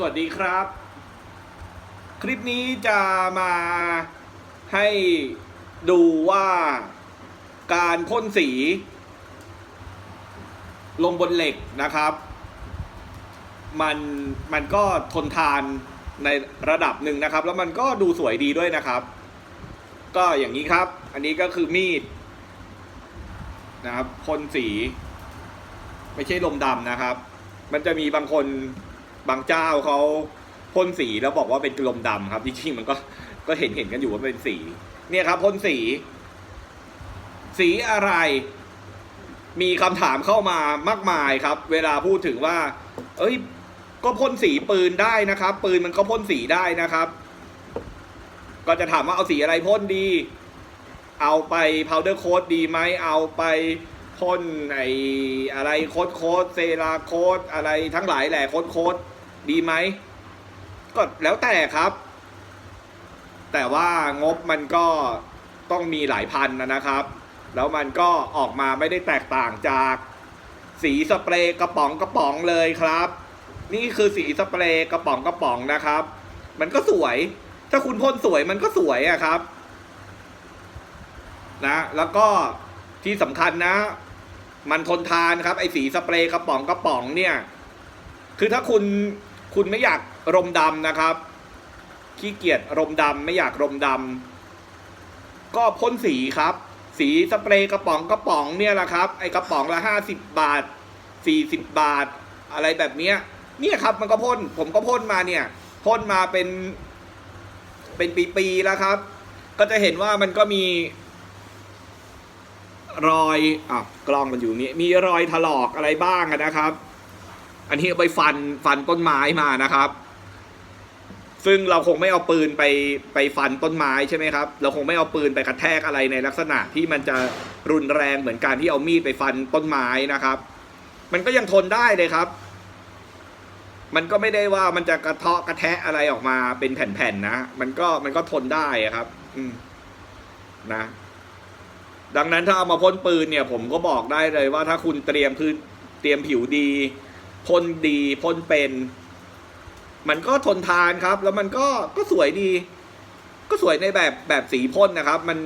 สวัสดีครับ คลิปนี้จะมาให้ดูว่าการพ่นสี ลงบนเหล็กนะครับ มันมันก็ทนทานในระดับหนึ่งนะครับ แล้วมันก็ดูสวยดีด้วยนะครับ ก็อย่างนี้ครับ อันนี้ก็คือมีดนะครับพ่นสี ไม่ใช่ลมดำนะครับ มันจะมีบางคน บางเจ้าเขาพ่นสีแล้วบอกว่าเป็นลมดำครับจริงๆมันก็ก็เห็นเห็นกันอยู่ว่าเป็นสี เนี่ยครับพ่นสี สีอะไร มีคำถามเข้ามามากมายครับ เวลาพูดถึงว่า เอ้ย ก็พ่นสีปืนได้นะครับ ปืนมันก็พ่นสีได้นะครับ ก็จะถามว่าเอาสีอะไรพ่นดี เอาไป powder coat ดีไหมเอาไปพ่นไออะไรโคดโคดเซราโคดอะไรทั้งหลายแหละโคดโคด ดีไหมก็แล้วแต่ครับ แต่ว่างบมันก็ต้องมีหลายพันนะนะครับ แล้วมันก็ออกมาไม่ได้แตกต่างจากสีสเปรย์กระป๋องกระป๋องเลยครับ นี่คือสีสเปรย์กระป๋องกระป๋องนะครับ มันก็สวย ถ้าคุณพ่นสวยมันก็สวยอะครับนะแล้วก็ที่สำคัญนะ มันทนทานครับไอ้สีสเปรย์กระป๋องกระป๋องเนี่ย คือถ้าคุณ คุณไม่อยากรมดำนะครับ ขี้เกียจรมดำไม่อยากรมดำก็พ่นสีครับ สีสเปรย์กระป๋องกระป๋องเนี่ยแหละครับ ไอ้กระป๋องละห้าสิบบาทสี่สิบบาท อะไรแบบเนี้ยเนี่ยครับมันก็พ่นผมก็พ่นมาเนี่ยพ่นมาเป็น เป็นปีๆแล้วครับ ก็จะเห็นว่ามันก็มี รอยอะกล้องมันอยู่นี่มีรอยถลอกอะไรบ้างนะครับ อันนี้ไปฟันฟันต้นไม้มานะครับ ซึ่งเราคงไม่เอาปืนไปไปฟันต้นไม้ใช่ไหมครับ เราคงไม่เอาปืนไปกระแทกอะไรในลักษณะที่มันจะรุนแรงเหมือนการที่เอามีดไปฟันต้นไม้นะครับ มันก็ยังทนได้เลยครับ มันก็ไม่ได้ว่ามันจะกระเทาะกระแทะอะไรออกมาเป็นแผ่นๆนะ มันก็มันก็ทนได้ครับ อืมนะดังนั้นถ้าเอามาพ่นปืนเนี่ย ผมก็บอกได้เลยว่าถ้าคุณเตรียมพื้นเตรียมผิวดี พ่นดีพ่นเป็น มันก็ทนทานครับ แล้วมันก็ก็สวยดี ก็สวยในแบบแบบสีพ่นนะครับ มัน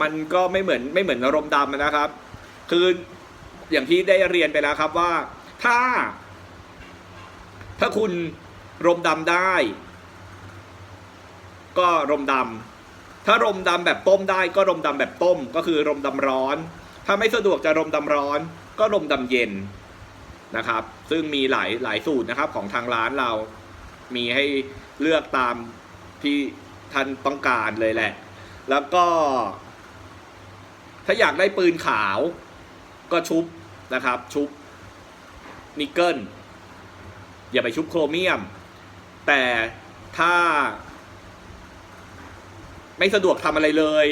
มันก็ไม่เหมือนไม่เหมือนอารมณ์ดำนะครับ คืออย่างที่ได้เรียนไปแล้วครับว่า ถ้า ถ้าคุณรมดำได้ ก็รมดำถ้ารมดำแบบต้มได้ก็รมดำแบบต้ม ก็คือรมดำร้อน ถ้าไม่สะดวกจะรมดำร้อน ก็รมดำเย็น นะครับ ซึ่งมีหลายหลายสูตรนะครับของทางร้านเรา มีให้เลือกตามที่ท่านต้องการเลยแหละ แล้วก็ ถ้าอยากได้ปืนขาวก็ชุบนะครับ ชุบนิกเกิลอย่าไปชุบโครเมียม แต่ถ้า ไม่สะดวกทำอะไรเลย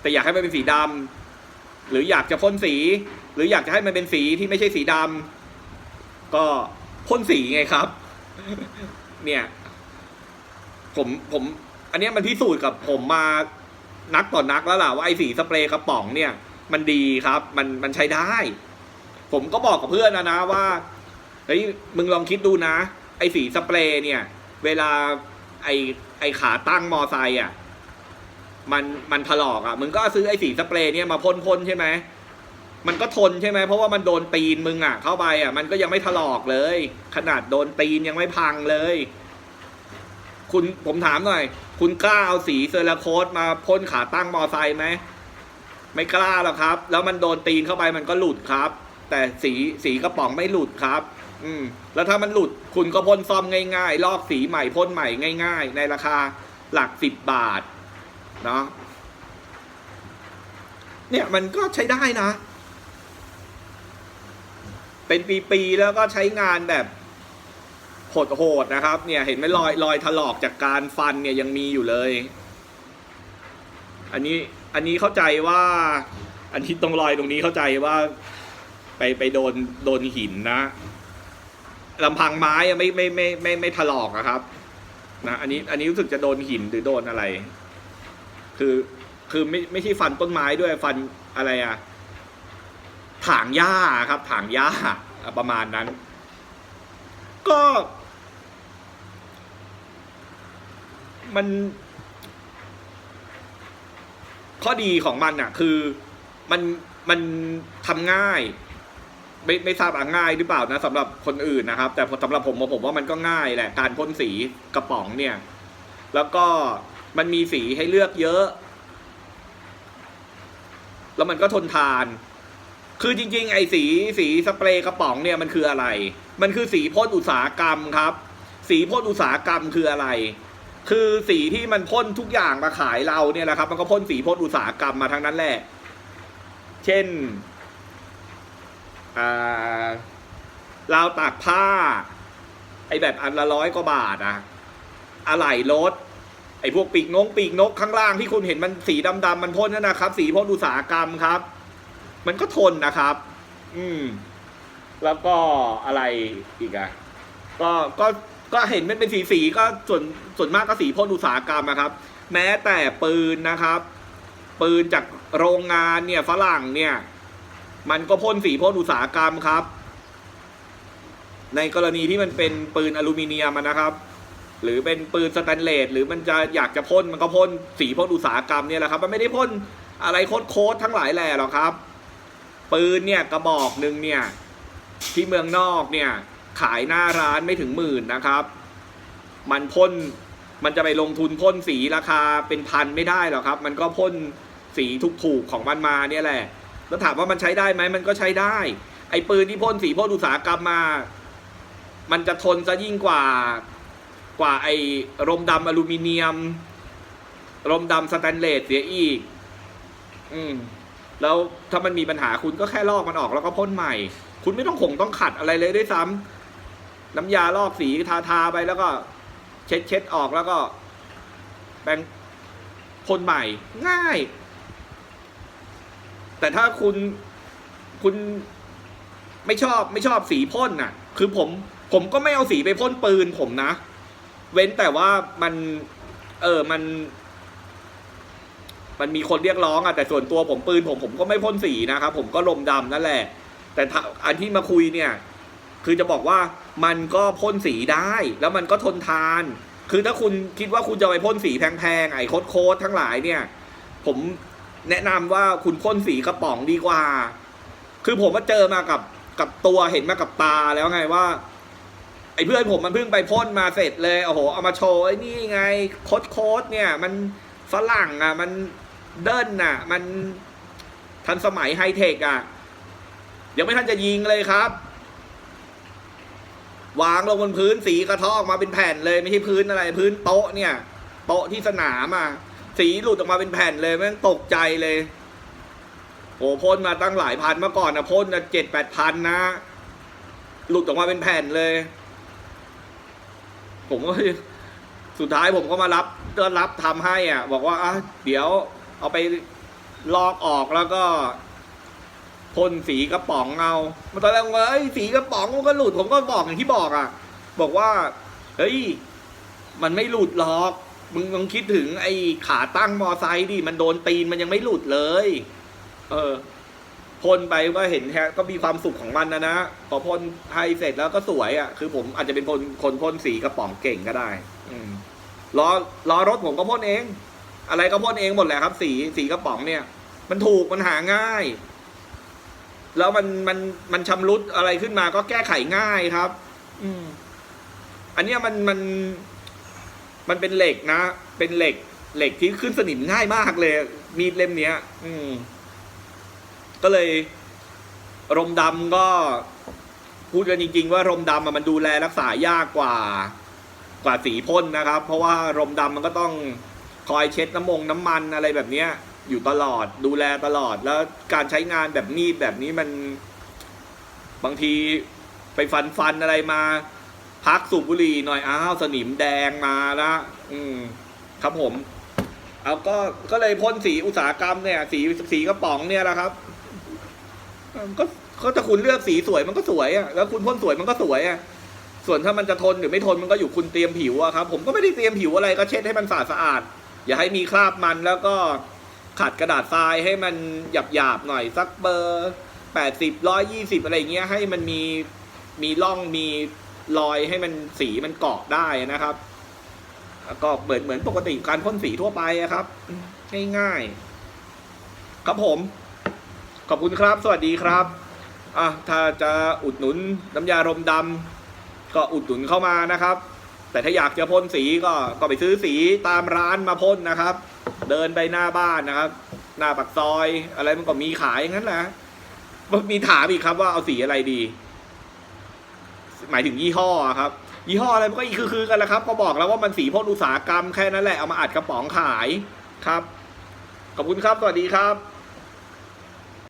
แต่อยากให้มันเป็นสีดำหรืออยากจะพ่นสี หรืออยากจะให้มันเป็นสีที่ไม่ใช่สีดำ ก็พ่นสีไงครับ เนี่ย ผมผม อันนี้มันพิสูจน์กับผมมานักต่อนนักแล้วล่ะว่าไอ้สีสเปรย์กระป๋องเนี่ย มันดีครับ มันมันใช้ได้ ผมก็บอกกับเพื่อนนะนะว่าเฮ้ยมึงลองคิดดูนะ ไอ้สีสเปรย์เนี่ย เวลาไอ้ไอ้ขาตั้งมอไซค์อะ มันมันถลอกอะ มึงก็ซื้อไอ้สีสเปรย์เนี่ยมาพ่นพ่นใช่ไหม มันก็ทนใช่ไหมเพราะว่ามันโดนตีนมึงอะ เข้าไปอะ มันก็ยังไม่ถลอกเลย ขนาดโดนตีนยังไม่พังเลย คุณผมถามหน่อย คุณกล้าเอาสีเซอราโคตมาพ่นขาตั้งมอไซค์ไหมไม่กล้าหรอกครับ แล้วมันโดนตีนเข้าไปมันก็หลุดครับ แต่สีสีกระป๋องไม่หลุดครับ อืม แล้วถ้ามันหลุดคุณก็พ่นซ่อมง่าย ๆ ลอกสีใหม่พ่นใหม่ง่าย ๆ ในราคาหลักสิบบาท เนาะเนี่ยมันก็ใช้ได้นะ เป็นปีๆแล้วก็ใช้งานแบบโหดๆนะครับ เนี่ยเห็นไหมรอยรอยถลอกจากการฟันเนี่ยยังมีอยู่เลย อันนี้อันนี้เข้าใจว่า อันที่ตรงรอยตรงนี้เข้าใจว่า ไปไปโดนโดนหินนะลำพังไม้ไม่ไม่ไม่ไม่ไม่ถลอกอะครับ นะอันนี้อันนี้รู้สึกจะโดนหินหรือโดนอะไร คือคือไม่ไม่ใช่ฟันต้นไม้ด้วยฟันอะไรอะ ถางหญ้าครับ ถางหญ้าประมาณนั้น ก็ มัน ข้อดีของมันอะ คือมันมันทำง่าย ไม่ไม่ทราบอะง่ายหรือเปล่านะสำหรับคนอื่นนะครับ แต่สำหรับผมผมว่ามันก็ง่ายแหละการพ่นสีกระป๋องเนี่ย แล้วก็มันมีสีให้เลือกเยอะ แล้วมันก็ทนทาน คือจริงๆ ไอ้สีสีสเปรย์กระป๋องเนี่ยมันคืออะไร มันคือสีพ่นอุตสาหกรรมครับ สีพ่นอุตสาหกรรมคืออะไร คือสีที่มันพ่นทุกอย่างมาขายเราเนี่ยแหละครับ มันก็พ่นสีพ่นอุตสาหกรรมมาทั้งนั้นแหละ เช่นอ่าราตากผ้า ไอแบบอันละร้อยกว่าบาทอะอะไหล่รถไอพวกปีกนกปีกนกข้างล่างที่คุณเห็นมันสีดำๆมันพ่นนั่นนะครับ สีพ่นอุตสาหกรรมครับ มันก็ทนนะครับ อืม แล้วก็อะไรอีกอะก็ก็ก็เห็นมันเป็นสีสีก็ส่วนส่วนมากก็สีพ่นอุตสาหกรรมนะครับ แม้แต่ปืนนะครับ ปืนจากโรงงานเนี่ยฝรั่งเนี่ย มันก็พ่นสีพ่นอุตสาหกรรมครับ ในกรณีที่มันเป็นปืนอลูมิเนียมนะครับ หรือเป็นปืนสแตนเลสหรือมันจะอยากจะพ่นมันก็พ่นสีพ่นอุตสาหกรรมเนี่ยแหละครับ มันไม่ได้พ่นอะไรโคตรๆทั้งหลายแหล่หรอกครับ ปืนเนี่ยกระบอกหนึ่งเนี่ยที่เมืองนอกเนี่ยขายหน้าร้านไม่ถึงหมื่นนะครับ มันพ่นมันจะไปลงทุนพ่นสีราคาเป็นพันไม่ได้หรอกครับ มันก็พ่นสีถูกๆของมันมาเนี่ยแหละ แล้วถามว่ามันใช้ได้ไหมมันก็ใช้ได้ ไอ้ปืนที่พ่นสีพ่นอุตสาหกรรมมา มันจะทนซะยิ่งกว่ากว่าไอ้รมดำอลูมิเนียม รมดำสแตนเลสเสียอีก อืม แล้วถ้ามันมีปัญหาคุณก็แค่ลอกมันออกแล้วก็พ่นใหม่ คุณไม่ต้องขงต้องขัดอะไรเลยด้วยซ้ำน้ำยาลอกสีทาทาไปแล้วก็ เช็ดเช็ดออกแล้วก็แปรงพ่นใหม่ ง่าย แต่ถ้าคุณคุณไม่ชอบไม่ชอบสีพ่นน่ะ คือผม ผมก็ไม่เอาสีไปพ่นปืนผมนะ เว้นแต่ว่ามัน เออมัน มันมีคนเรียกร้องอะแต่ส่วนตัวผมปืนผมผมก็ไม่พ่นสีนะครับ ผมก็ลมดำนั่นแหละ แต่อันที่มาคุยเนี่ย คือจะบอกว่ามันก็พ่นสีได้ แล้วมันก็ทนทาน คือถ้าคุณคิดว่าคุณจะไปพ่นสีแพงๆไอ้โค้ดๆทั้งหลายเนี่ย ผมแนะนำว่าคุณพ่นสีกระป๋องดีกว่า คือผมมาเจอมากับกับตัวเห็นมากับตาแล้วไงว่า ไอ้เพื่อนผมมันเพิ่งไปพ่นมาเสร็จเลยโอ้โหเอามาโชว์ไอ้นี่ไงโค้ดโค้ดเนี่ย มันฝรั่งอะมัน เดินน่ะ มันทันสมัยไฮเทคอะเดี๋ยวไม่ทันจะยิงเลยครับ วางลงบนพื้นสีกระทออกมาเป็นแผ่นเลยไม่ใช่พื้นอะไร พื้นโต๊ะเนี่ย โต๊ะที่สนามอะสีหลุดออกมาเป็นแผ่นเลยแม่งตกใจเลยโอ้พ่นมาตั้งหลายพันเมื่อก่อนนะพ่นนะเจ็ดแปดพันนะ หลุดออกมาเป็นแผ่นเลย ผมก็สุดท้ายผมก็มารับก็รับทำให้อะ บอกว่าอะเดี๋ยว เอาไปลอกออกแล้วก็พ่นสีกระป๋องเอามาตอนแรกว่าเอ้ยสีกระป๋องมันก็หลุด ผมก็บอกอย่างที่บอกอะ บอกว่า เฮ้ย มันไม่หลุดหรอก มึงลองคิดถึงไอ้ขาตั้งมอไซค์ดิ มันโดนตีนมันยังไม่หลุดเลย เออพ่นไปก็เห็นแค่ก็มีความสุขของมันนะนะ พอพ่นให้เสร็จแล้วก็สวยอะ่ะ คือผมอาจจะเป็นคนคนพ่นสีกระป๋องเก่งก็ได้ อืมล้อล้อรถผมก็พ่นเอง อะไรก็พ่นเองหมดแหละครับ สีสีกระป๋องเนี่ย มันถูกมันหาง่าย แล้วมันมันมันชำรุดอะไรขึ้นมาก็แก้ไขง่ายครับ อืม อันเนี้ยมันมัน มันเป็นเหล็กนะ เป็นเหล็ก เหล็กที่ขึ้นสนิมง่ายมากเลย มีดเล่มเนี้ย อืม ก็เลย รมดำก็พูดกันจริง ๆ ว่ารมดำอะมันดูแลรักษายากกว่า กว่าสีพ่นนะครับ เพราะว่ารมดำมันก็ต้อง คอยเช็ดน้ำมงน้ำมันอะไรแบบเนี้ย อยู่ตลอดดูแลตลอดแล้วการใช้งานแบบมีดแบบนี้มันบางทีไปฟันฟันอะไรมา พักสูบบุหรี่หน่อยอ้าวสนิมแดงมาละอืม ครับผม เอาก็ก็เลยพ่นสีอุตสาหกรรมเนี่ย สีสีกระป๋องเนี่ยแหละครับก็ก็ถ้าคุณเลือกสีสวยมันก็สวยอะแล้วคุณพ่นสวยมันก็สวยอะส่วนถ้ามันจะทนหรือไม่ทนมันก็อยู่คุณเตรียมผิวอะครับ ผมก็ไม่ได้เตรียมผิวอะไรก็เช็ดให้มันสะอาด อย่าให้มีคราบมันแล้วก็ขัดกระดาษทรายให้มันหยาบหยาบๆหน่อยสักเบอร์แปดสิบร้อยยี่สิบอะไรเงี้ยให้มันมีมีร่องมีรอยให้มันสีมันเกาะได้นะครับก็เหมือนเหมือนปกติการพ่นสีทั่วไปครับ ง่ายๆครับผม ขอบคุณครับ สวัสดีครับอะถ้าจะอุดหนุนน้ำยารมดำก็อุดหนุนเข้ามานะครับ แต่ถ้าอยากจะพ่นสีก็ก็ไปซื้อสีตามร้านมาพ่นนะครับ เดินไปหน้าบ้านนะครับ หน้าปากซอย อะไรมันก็มีขายอย่างนั้นแหละมีถามอีกครับว่าเอาสีอะไรดี หมายถึงยี่ห้อครับ ยี่ห้ออะไรมันก็อีกคือๆกันแหละครับ ก็บอกแล้วว่ามันสีพ่นอุตสาหกรรมแค่นั้นแหละเอามาอัดกระป๋องขายครับขอบคุณครับสวัสดีครับ